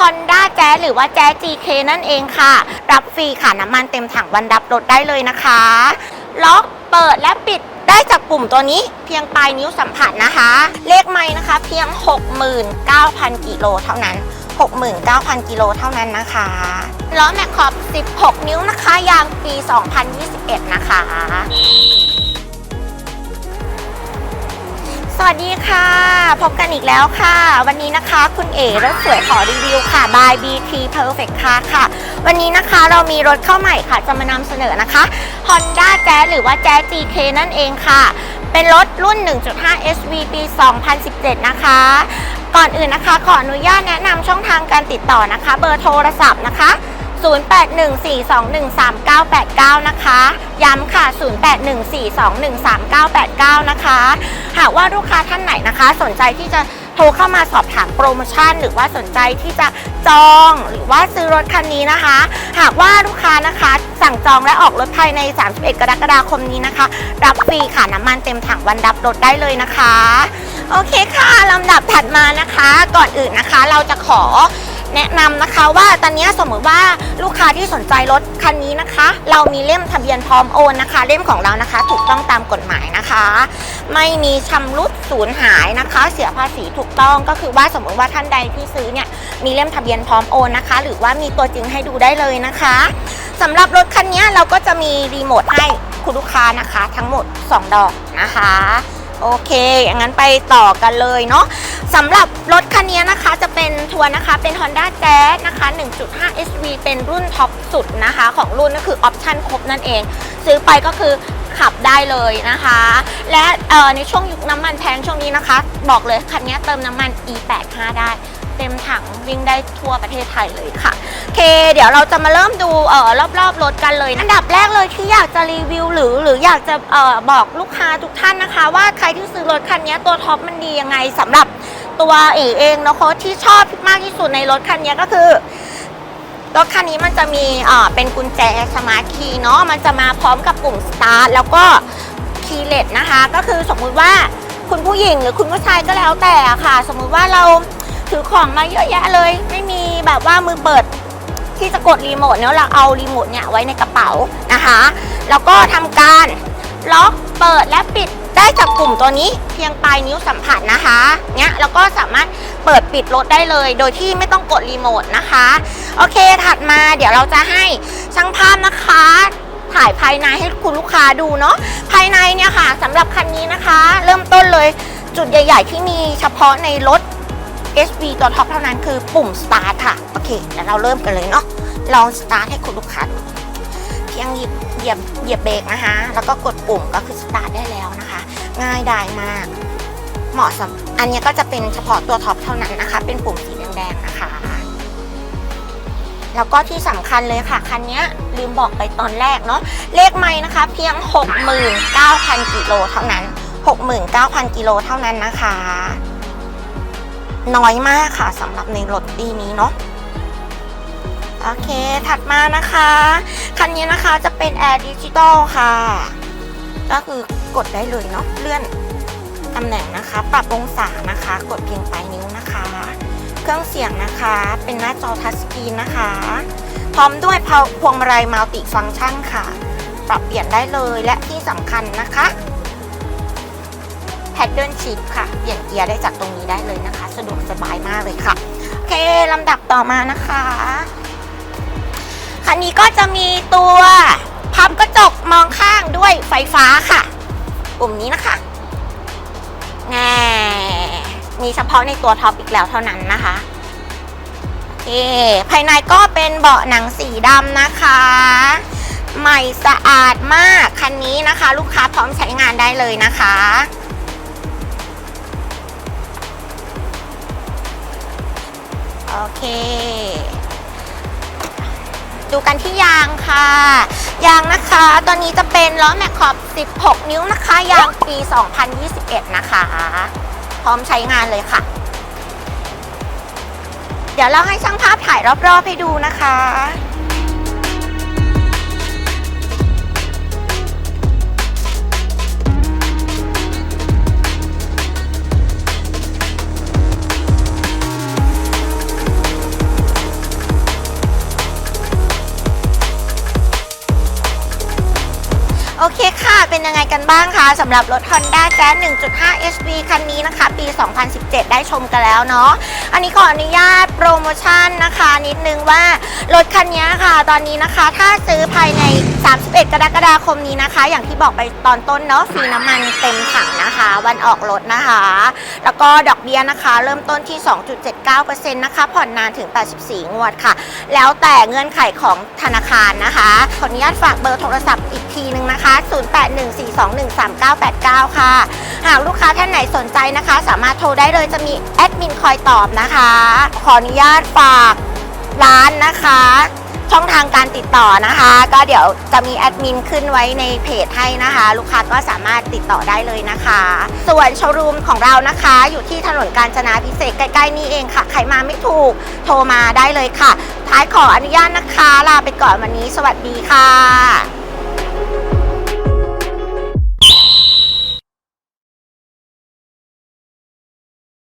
Honda Jazz หรือว่า Jazz GK นั่นเองค่ะ รับฟรีค่ะน้ำมันเต็มถังวันรับรถได้เลยนะคะ ล็อกเปิดและปิดได้จากปุ่มตัวนี้เพียงปลายนิ้วสัมผัสนะคะ เลขไม้นะคะเพียง 69,000 กิโลเท่านั้น 69,000 กิโลเท่านั้นนะคะล้อแม็กขอบ 16 นิ้วนะคะ ยางปี 2021 นะคะ วัสดีค่ะ พบกันอีกแล้วค่ะ วันนี้นะคะคุณเอ๋รถสวยขอรีวิวค่ะ by BT Perfect Car ค่ะ วันนี้นะคะเรามีรถเข้าใหม่ค่ะ จะมานำเสนอนะคะ Honda Jazz หรือว่า Jazz GK นั่นเองค่ะ เป็นรถรุ่น 1.5 SV ปี 2017 นะคะ ก่อนอื่นนะคะ ขออนุญาตแนะนำช่องทางการติดต่อนะคะ เบอร์โทรศัพท์นะคะ 0814213989 นะคะ ย้ำค่ะ 0814213989 นะคะ หากว่าลูกค้าท่านไหนนะคะ สนใจที่จะโทรเข้ามาสอบถามโปรโมชั่น หรือว่าสนใจที่จะจองหรือว่าซื้อรถคันนี้นะคะ หากว่าลูกค้านะคะ สั่งจองและออกรถภายใน 31 กรกฎาคมนี้นะคะ รับฟรีค่ะน้ำมันเต็มถังวันรับรถได้เลยนะคะ โอเคค่ะลำดับถัดมานะคะ ก่อนอื่นนะคะ เราจะขอ แนะนำนะคะว่าตอนนี้สมมติว่าลูกค้าที่สนใจรถคันนี้นะคะ เรามีเล่มทะเบียนพร้อมโอนนะคะ เล่มของเรานะคะ ถูกต้องตามกฎหมายนะคะ ไม่มีชำรุดสูญหายนะคะ เสียภาษีถูกต้องก็คือว่าสมมติว่าท่านใดที่ซื้อเนี่ยมีเล่มทะเบียนพร้อมโอนนะคะ หรือว่ามีตัวจริงให้ดูได้เลยนะคะสำหรับรถคันนี้เราก็จะมีรีโมทให้คุณลูกค้านะคะ ทั้งหมด 2 ดอกนะคะ โอเค อย่างนั้นไปต่อกันเลยเนาะสำหรับรถคันนี้นะคะจะเป็นทัวร์นะคะเป็น Honda Jazz นะคะ 1.5 SV เป็นรุ่นท็อปสุดนะคะ ของรุ่นก็คือออปชั่นครบนั่นเอง ซื้อไปก็คือขับได้เลยนะคะ และในช่วงยุคน้ำมันแพงช่วงนี้นะคะ บอกเลยคันนี้เติมน้ำมัน E85 ได้ เต็มถังวิ่งได้ทั่วประเทศไทยเลยค่ะ เค เดี๋ยวเราจะมาเริ่มดูเอ่อรอบๆรถกันเลย อันดับแรกเลยที่อยากจะรีวิวหรือหรืออยากจะเอ่อบอกลูกค้าทุกท่านนะคะ ว่าใครที่ซื้อรถคันนี้ตัวท็อปมันดียังไงสำหรับตัวเอเองนะคะที่ชอบมากที่สุดในรถคันนี้ก็คือรถคันนี้มันจะมีเอ่อเป็นกุญแจสมาร์ทคีย์เนาะมันจะมาพร้อมกับปุ่มสตาร์ทแล้วก็คีย์เลสนะคะ ก็คือสมมุติว่าคุณผู้หญิงหรือคุณผู้ชายก็แล้วแต่ค่ะ สมมุติว่าเราถือของมาเยอะแยะเลย ไม่มีแบบว่ามือเปิด ที่จะกดรีโมทเนาะเราเอารีโมทเนี่ยไว้ในกระเป๋านะคะ แล้วก็ทำการล็อกเปิดและปิดได้จากปุ่มตัวนี้เพียงปลายนิ้วสัมผัสนะคะเนี่ยแล้วก็สามารถเปิดปิดรถได้เลย โดยที่ไม่ต้องกดรีโมทนะคะ โอเคถัดมาเดี๋ยวเราจะให้ช่างภาพนะคะ ถ่ายภายในให้คุณลูกค้าดูเนาะภายในเนี่ยค่ะสำหรับคันนี้นะคะ เริ่มต้นเลยจุดใหญ่ ๆ ที่มีเฉพาะในรถ SV ตัวท็อปเท่านั้นคือปุ่ม start ค่ะ โอเคเดี๋ยวเราเริ่มกันเลยเนาะลอง start ให้คุณลูกค้าดูเพียงหยิบเหยียบเหยียบเบรกนะคะ แล้วก็กดปุ่มก็คือ start ได้แล้วนะคะ ง่ายดายมาก เหมาะสำอันนี้ก็จะเป็นเฉพาะตัวท็อปเท่านั้นนะคะ เป็นปุ่มสีแดงๆนะคะแล้วก็ที่สำคัญเลยค่ะ คันนี้ลืมบอกไปตอนแรกเนาะเลขไม่นะคะ เพียง 69,000 กิโลเท่านั้น 69,000 กิโลเท่านั้นนะคะ น้อยมากค่ะสำหรับในรถปีนี้เนาะโอเค ถัดมานะคะ คันนี้นะคะจะเป็นแอร์ดิจิตอลค่ะ ก็คือกดได้เลยเนาะเลื่อนตำแหน่งนะคะ ปรับองศานะคะ กดเพียงปลายนิ้วนะคะ เครื่องเสียงนะคะ เป็นหน้าจอทัชสกรีนนะคะ พร้อมด้วยพวงมาลัยมัลติฟังก์ชันค่ะ ปรับเปลี่ยนได้เลยและที่สำคัญนะคะ แพดเดิลชิพค่ะ เปลี่ยนเกียร์ได้จากตรงนี้ได้เลยนะคะ สะดวกสบายมากเลยค่ะ โอเคลำดับต่อมานะคะ คันนี้ก็จะมีตัวพับกระจกมองข้างด้วยไฟฟ้าค่ะ ปุ่มนี้นะคะแง่มีเฉพาะในตัวท็อปอีกแล้วเท่านั้นนะคะโอเคภายในก็เป็นเบาะหนังสีดำนะคะ ใหม่สะอาดมาก คันนี้นะคะ ลูกค้าพร้อมใช้งานได้เลยนะคะ โอเค ดูกันที่ยางค่ะ ยางนะคะ ตอนนี้จะเป็นล้อแม็กขอบ 16 นิ้วนะคะ ยางปี 2021 นะคะ พร้อมใช้งานเลยค่ะ เดี๋ยวเราให้ช่างภาพถ่ายรอบๆให้ดูนะคะ เคค่ะ เป็นยังไงกันบ้างคะสำหรับรถ Honda Jazz 1.5 HP คันนี้นะคะ ปี 2017 ได้ชมกันแล้วเนาะ อันนี้ขออนุญาตโปรโมชั่นนะคะ นิดนึงว่ารถคันนี้ค่ะ ตอนนี้นะคะถ้าซื้อภายใน 31 กรกฎาคมนี้นะคะ อย่างที่บอกไปตอนต้นเนาะฟรีน้ำมันเต็มถังนะคะ วันออกรถนะคะ แล้วก็ดอกเบี้ยนะคะ เริ่มต้นที่ 2.79%นะคะ ผ่อนนานถึง 84 งวดค่ะ แล้วแต่เงื่อนไขของธนาคารนะคะ ขออนุญาตฝากเบอร์โทรศัพท์อีกทีนึงนะคะ0814213989 ค่ะ หากลูกค้าท่านไหนสนใจนะคะ สามารถโทรได้เลยจะมีแอดมินคอยตอบนะคะ ขออนุญาตฝากร้านนะคะ ช่องทางการติดต่อนะคะ ก็เดี๋ยวจะมีแอดมินขึ้นไว้ในเพจให้นะคะ ลูกค้าก็สามารถติดต่อได้เลยนะคะ ส่วนโชว์รูมของเรานะคะ อยู่ที่ถนนกาญจนาพิเศษกใกล้ๆนี่เองค่ะ ใครมาไม่ถูกโทรมาได้เลยค่ะ ท้ายขออนุญาตนะคะ ลาไปก่อนวันนี้ สวัสดีค่ะ